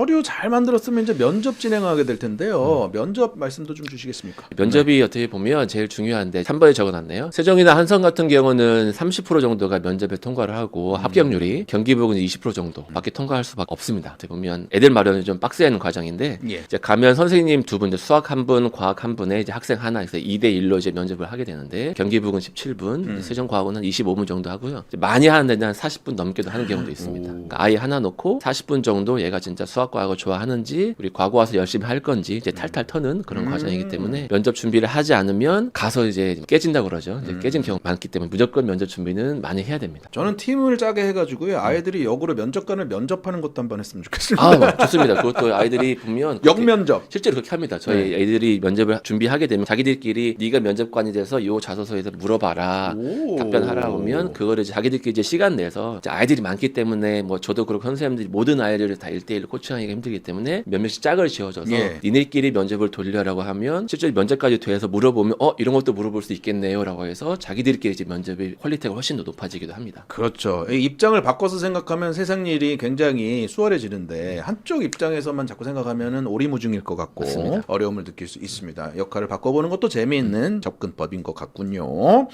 서류 잘 만들었으면 이제 면접 진행하게 될 텐데요. 면접 말씀도 좀 주시겠습니까? 면접이 어떻게 보면 제일 중요한데 3번에 적어놨네요. 세종이나 한성 같은 경우는 30% 정도가 면접에 통과를 하고 합격률이 경기북은 20% 정도밖에 통과할 수밖에 없습니다. 어떻게 보면 애들 마련이 좀 빡센 과정인데 예. 이제 가면 선생님 두 분, 이제 수학 한 분, 과학 한 분에 이제 학생 하나, 그래서 2대 1로 이제 면접을 하게 되는데 경기북은 17분, 세종과학은 한 25분 정도 하고요. 이제 많이 하는 데는 한 40분 넘게도 하는 경우도 있습니다. 그러니까 아예 하나 놓고 40분 정도 얘가 진짜 수학 과학을 좋아하는지 우리 과거 와서 열심히 할 건지 이제 탈탈 터는 그런 과정이기 때문에 면접 준비를 하지 않으면 가서 이제 깨진다고 그러죠. 이제 깨진 경우 많기 때문에 무조건 면접 준비는 많이 해야 됩니다. 저는 팀을 짜게 해가지고요. 아이들이 역으로 면접관을 면접하는 것도 한번 했으면 좋겠습니다. 아, 뭐 좋습니다. 그것도 아이들이 보면 역면접. 실제로 그렇게 합니다. 저희 애들이 면접을 준비하게 되면 자기들끼리 네가 면접관이 돼서 요 자소서에서 물어봐라. 오. 답변하라 하면 그거를 이제 자기들끼리 이제 시간 내서 이제 아이들이 많기 때문에 뭐 저도 그렇고 선생님들이 모든 아이들을 다 1대1로 코칭하 기가 힘들기 때문에 몇 명씩 짝을 지어줘서 예. 니네끼리 면접을 돌려라고 하면 실제 면접까지 돼서 물어보면 어 이런 것도 물어볼 수 있겠네요라고 해서 자기들끼리 이제 면접의 퀄리티가 훨씬 더 높아지기도 합니다. 그렇죠. 이 입장을 바꿔서 생각하면 세상 일이 굉장히 수월해지는데 한쪽 입장에서만 자꾸 생각하면은 오리무중일 것 같고 맞습니다. 어려움을 느낄 수 있습니다. 역할을 바꿔보는 것도 재미있는 접근법인 것 같군요.